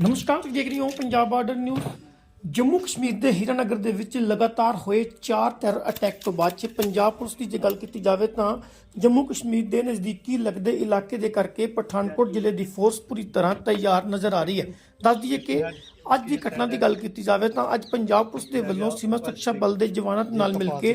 नमस्कार देख रही हूँ पंजाब बॉर्डर न्यूज़। ਜੰਮੂ ਕਸ਼ਮੀਰ ਦੇ ਹੀਰਾਨਗਰ ਦੇ ਵਿੱਚ ਲਗਾਤਾਰ ਹੋਏ ਚਾਰ ਟੈਰਰ ਅਟੈਕ ਤੋਂ ਬਾਅਦ ਚ ਪੰਜਾਬ ਪੁਲਿਸ ਦੀ ਜੇ ਗੱਲ ਕੀਤੀ ਜਾਵੇ ਤਾਂ ਜੰਮੂ ਕਸ਼ਮੀਰ ਦੇ ਨਜ਼ਦੀਕੀ ਲੱਗਦੇ ਇਲਾਕੇ ਦੇ ਕਰਕੇ ਪਠਾਨਕੋਟ ਜ਼ਿਲ੍ਹੇ ਦੀ ਫੋਰਸ ਪੂਰੀ ਤਰ੍ਹਾਂ ਤਿਆਰ ਨਜ਼ਰ ਆ ਰਹੀ ਹੈ। ਦੱਸ ਦਈਏ ਕਿ ਅੱਜ ਦੀ ਘਟਨਾ ਦੀ ਗੱਲ ਕੀਤੀ ਜਾਵੇ ਤਾਂ ਅੱਜ ਪੰਜਾਬ ਪੁਲਿਸ ਦੇ ਵੱਲੋਂ ਸੀਮਾ ਸੁਰੱਖਿਆ ਬਲ ਦੇ ਜਵਾਨਾਂ ਨਾਲ ਮਿਲ ਕੇ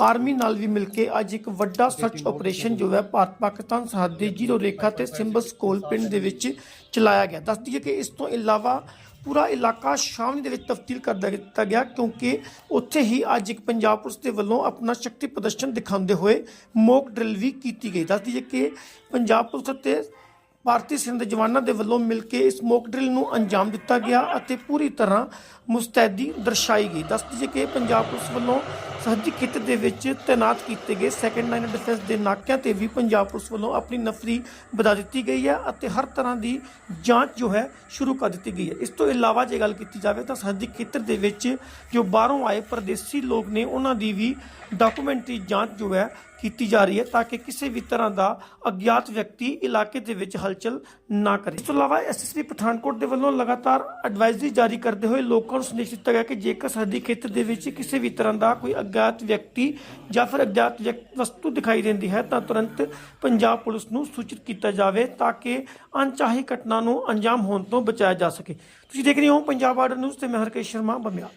ਆਰਮੀ ਨਾਲ ਵੀ ਮਿਲ ਕੇ ਅੱਜ ਇੱਕ ਵੱਡਾ ਸਰਚ ਆਪਰੇਸ਼ਨ ਜੋ ਹੈ ਭਾਰਤ ਪਾਕਿਸਤਾਨ ਸਰਹੱਦ ਦੀ ਜ਼ੀਰੋ ਰੇਖਾ ਤੇ ਸਿੰਬਸ ਕੋਲ ਪਿੰਡ ਦੇ ਵਿੱਚ ਚਲਾਇਆ ਗਿਆ। ਦੱਸ ਦਈਏ ਕਿ ਇਸ ਤੋਂ ਇਲਾਵਾ ਪੂਰਾ ਇਲਾਕਾ ਸ਼ਾਮ ਦੇ ਵਿੱਚ ਤਬਦੀਲ ਕਰ ਦਿੱਤਾ ਗਿਆ ਕਿਉਂਕਿ ਉੱਥੇ ਹੀ ਅੱਜ ਇੱਕ ਪੰਜਾਬ ਪੁਲਿਸ ਦੇ ਵੱਲੋਂ ਆਪਣਾ ਸ਼ਕਤੀ ਪ੍ਰਦਰਸ਼ਨ ਦਿਖਾਉਂਦੇ ਹੋਏ ਮੌਕ ਡਰਿਲ ਵੀ ਕੀਤੀ ਗਈ। ਦੱਸ ਦਈਏ ਕਿ ਪੰਜਾਬ ਪੁਲਿਸ ਅਤੇ ਭਾਰਤੀ ਸੈਨਾ ਦੇ ਜਵਾਨਾਂ ਦੇ ਵੱਲੋਂ ਮਿਲ ਕੇ ਇਸ ਮੌਕ ਡਰਿਲ ਨੂੰ ਅੰਜਾਮ ਦਿੱਤਾ ਗਿਆ ਅਤੇ ਪੂਰੀ ਤਰ੍ਹਾਂ ਮੁਸਤੈਦੀ ਦਰਸਾਈ ਗਈ। ਦੱਸ ਦਈਏ ਕਿ ਪੰਜਾਬ ਪੁਲਿਸ ਵੱਲੋਂ ਸਰਹੱਦੀ ਖੇਤਰ ਦੇ ਵਿੱਚ ਤਾਇਨਾਤ ਕੀਤੇ ਗਏ ਸੈਕੰਡ ਲਾਈਨ ਡਿਫੈਂਸ ਦੇ ਨਾਕਿਆਂ ਤੇ ਵੀ ਪੰਜਾਬ ਪੁਲਿਸ ਵੱਲੋਂ ਆਪਣੀ ਨਫਰੀ ਵਧਾ ਦਿੱਤੀ ਗਈ ਹੈ ਅਤੇ ਹਰ ਤਰ੍ਹਾਂ ਦੀ ਜਾਂਚ ਜੋ ਹੈ ਸ਼ੁਰੂ ਕਰ ਦਿੱਤੀ ਗਈ ਹੈ। ਇਸ ਤੋਂ ਇਲਾਵਾ ਜੇ ਗੱਲ ਕੀਤੀ ਜਾਵੇ ਤਾਂ ਸਰਹੱਦੀ ਖੇਤਰ ਦੇ ਵਿੱਚ ਜੋ ਬਾਹਰੋਂ ਆਏ ਪਰਦੇਸੀ ਲੋਕ ਨੇ, ਉਹਨਾਂ ਦੀ ਵੀ ਡਾਕੂਮੈਂਟਰੀ ਜਾਂਚ ਜੋ ਹੈ ਕੀਤੀ ਜਾ ਰਹੀ ਹੈ ਤਾਂ ਕਿ ਕਿਸੇ ਵੀ ਤਰ੍ਹਾਂ ਦਾ ਅਗਿਆਤ ਵਿਅਕਤੀ ਇਲਾਕੇ ਦੇ ਵਿੱਚ ਹਲਚਲ ਨਾ ਕਰੇ। ਇਸ ਤੋਂ ਇਲਾਵਾ ਐਸਐਸਪੀ ਪਠਾਨਕੋਟ ਦੇ ਵੱਲੋਂ ਲਗਾਤਾਰ ਐਡਵਾਈਜ਼ਰੀ ਜਾਰੀ ਕਰਦੇ ਹੋਏ ਲੋਕਾਂ ਨੂੰ ਸੰਦੇਸ਼ ਦਿੱਤਾ ਗਿਆ ਕਿ ਜੇਕਰ ਸਰਹੱਦੀ ਖੇਤਰ ਦੇ ਵਿੱਚ ਕਿਸੇ ਵੀ ਤਰ੍ਹਾਂ ਦਾ ਕੋਈ ਅਗਿਆਤ ਵਿਅਕਤੀ ਜਾਂ ਫਿਰ ਅਗਿਆਤ ਵਿਅਕ- ਵਸਤੂ ਦਿਖਾਈ ਦਿੰਦੀ ਹੈ ਤਾਂ ਤੁਰੰਤ ਪੰਜਾਬ ਪੁਲਿਸ ਨੂੰ ਸੂਚਿਤ ਕੀਤਾ ਜਾਵੇ ਤਾਂ ਕਿ ਅਣਚਾਹੀ ਘਟਨਾ ਨੂੰ ਅੰਜਾਮ ਹੋਣ ਤੋਂ ਬਚਾਇਆ ਜਾ ਸਕੇ। ਤੁਸੀਂ ਦੇਖ ਰਹੇ ਹੋ ਪੰਜਾਬ ਬਾਰਡਰ ਨਿਊਜ਼, ਤੇ ਮੈਂ ਹਰਕੇਸ਼ ਸ਼ਰਮਾ ਬੰਮਿਆ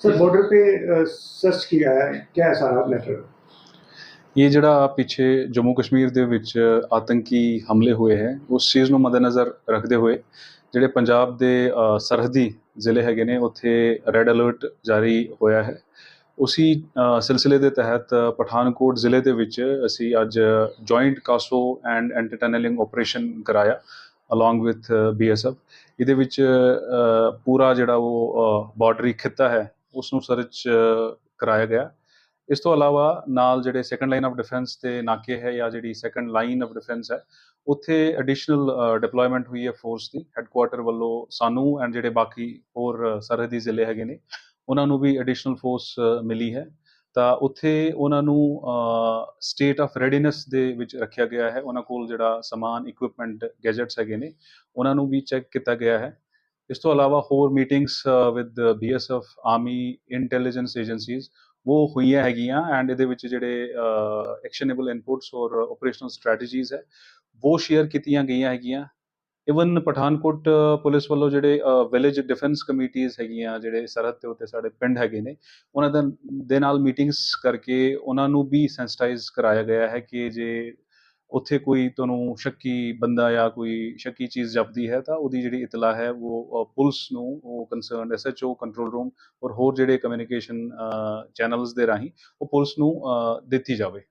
सर बॉर्डर पे अ, सर्च किया है क्या है सारा मैटर ਇਹ ਜਿਹੜਾ ਪਿੱਛੇ ਜੰਮੂ ਕਸ਼ਮੀਰ ਦੇ ਵਿੱਚ ਆਤੰਕੀ ਹਮਲੇ ਹੋਏ ਹੈ ਉਸ ਚੀਜ਼ ਨੂੰ ਮੱਦੇਨਜ਼ਰ ਰੱਖਦੇ ਹੋਏ ਜਿਹੜੇ ਪੰਜਾਬ ਦੇ ਅ, ਸਰਹੱਦੀ ਜ਼ਿਲ੍ਹੇ ਹੈਗੇ ਨੇ ਉੱਥੇ ਰੈੱਡ ਅਲਰਟ ਜਾਰੀ ਹੋਇਆ ਹੈ ਉਸੀ ਅ, ਸਿਲਸਿਲੇ ਦੇ ਤਹਿਤ ਪਠਾਨਕੋਟ ਜ਼ਿਲ੍ਹੇ ਦੇ ਵਿੱਚ ਅਸੀਂ ਅੱਜ joint CASO and anti tunnelling operation ਕਰਾਇਆ ਅਲੋਂਗ ਵਿਥ ਬੀਐਸਐਫ ਇਹਦੇ ਵਿੱਚ ਅ, ਪੂਰਾ ਜਿਹੜਾ ਉਹ ਬਾਰਡਰੀ ਖਿੱਤਾ ਹੈ ਉਸ ਨੂੰ ਸਰਚ ਕਰਾਇਆ ਗਿਆ। ਇਸ ਤੋਂ ਇਲਾਵਾ ਨਾਲ ਜਿਹੜੇ ਸੈਕੰਡ ਲਾਈਨ ਆਫ ਡਿਫੈਂਸ ਤੇ ਨਾਕੇ ਹੈ ਜਾਂ ਜਿਹੜੀ ਸੈਕੰਡ ਲਾਈਨ ਆਫ ਡਿਫੈਂਸ ਹੈ, ਉੱਥੇ ਐਡੀਸ਼ਨਲ ਡਿਪਲੋਇਮੈਂਟ ਹੋਈ ਹੈ ਫੋਰਸ ਦੀ। ਹੈੱਡਕੁਆਟਰ ਵੱਲੋਂ ਸਾਨੂੰ ਐਂਡ ਜਿਹੜੇ ਬਾਕੀ ਹੋਰ ਸਰਹੱਦੀ ਜ਼ਿਲ੍ਹੇ ਹੈਗੇ ਨੇ, ਉਹਨਾਂ ਨੂੰ ਵੀ ਐਡੀਸ਼ਨਲ ਫੋਰਸ ਮਿਲੀ ਹੈ। ਤਾਂ ਉੱਥੇ ਉਹਨਾਂ ਨੂੰ ਸਟੇਟ ਆਫ ਰੈਡੀਨੈਸ ਦੇ ਵਿੱਚ ਰੱਖਿਆ ਗਿਆ ਹੈ। ਉਹਨਾਂ ਕੋਲ ਜਿਹੜਾ ਸਮਾਨ ਇਕਵਿਪਮੈਂਟ ਗੈਜਟਸ ਹੈਗੇ ਨੇ, ਉਹਨਾਂ ਨੂੰ ਵੀ ਚੈੱਕ ਕੀਤਾ ਗਿਆ ਹੈ। ਇਸ ਤੋਂ ਇਲਾਵਾ ਹੋਰ meetings with BSF army intelligence agencies ਉਹ ਹੋਈਆਂ ਹੈਗੀਆਂ ਐਂਡ ਇਹਦੇ ਵਿੱਚ ਜਿਹੜੇ ਐਕਸ਼ਨੇਬਲ ਇਨਪੁਟਸ ਔਰ ਆਪਰੇਸ਼ਨਲ ਸਟ੍ਰੈਟਜੀਜ਼ ਹੈ, ਉਹ ਸ਼ੇਅਰ ਕੀਤੀਆਂ ਗਈਆਂ ਹੈਗੀਆਂ। ਇਵਨ ਪਠਾਨਕੋਟ ਪੁਲਿਸ ਵੱਲੋਂ ਜਿਹੜੇ ਵਿਲੇਜ ਡਿਫੈਂਸ ਕਮੇਟੀਆਂ ਹੈਗੀਆਂ, ਜਿਹੜੇ ਸਰਹੱਦ ਦੇ ਉੱਤੇ ਸਾਡੇ ਪਿੰਡ ਹੈਗੇ ਨੇ, ਉਹਨਾਂ ਦੇ ਦੇ ਨਾਲ ਮੀਟਿੰਗਸ ਕਰਕੇ ਉਹਨਾਂ ਨੂੰ ਵੀ ਸੈਂਸਿਟਾਈਜ਼ ਕਰਾਇਆ ਗਿਆ ਹੈ ਕਿ ਜੇ ਉੱਥੇ ਕੋਈ ਤੁਹਾਨੂੰ ਸ਼ੱਕੀ ਬੰਦਾ ਜਾਂ ਕੋਈ ਸ਼ੱਕੀ ਚੀਜ਼ ਜਪਦੀ ਹੈ ਤਾਂ ਉਹਦੀ ਜਿਹੜੀ ਇਤਲਾ ਹੈ ਉਹ ਪੁਲਿਸ ਨੂੰ ਉਹ ਕੰਸਰਨਡ ਐਸਐਚਓ ਕੰਟਰੋਲ ਰੂਮ ਔਰ ਹੋਰ ਜਿਹੜੇ ਕਮਿਊਨੀਕੇਸ਼ਨ ਚੈਨਲਸ ਦੇ ਰਾਹੀਂ ਉਹ ਪੁਲਿਸ ਨੂੰ ਦਿੱਤੀ ਜਾਵੇ।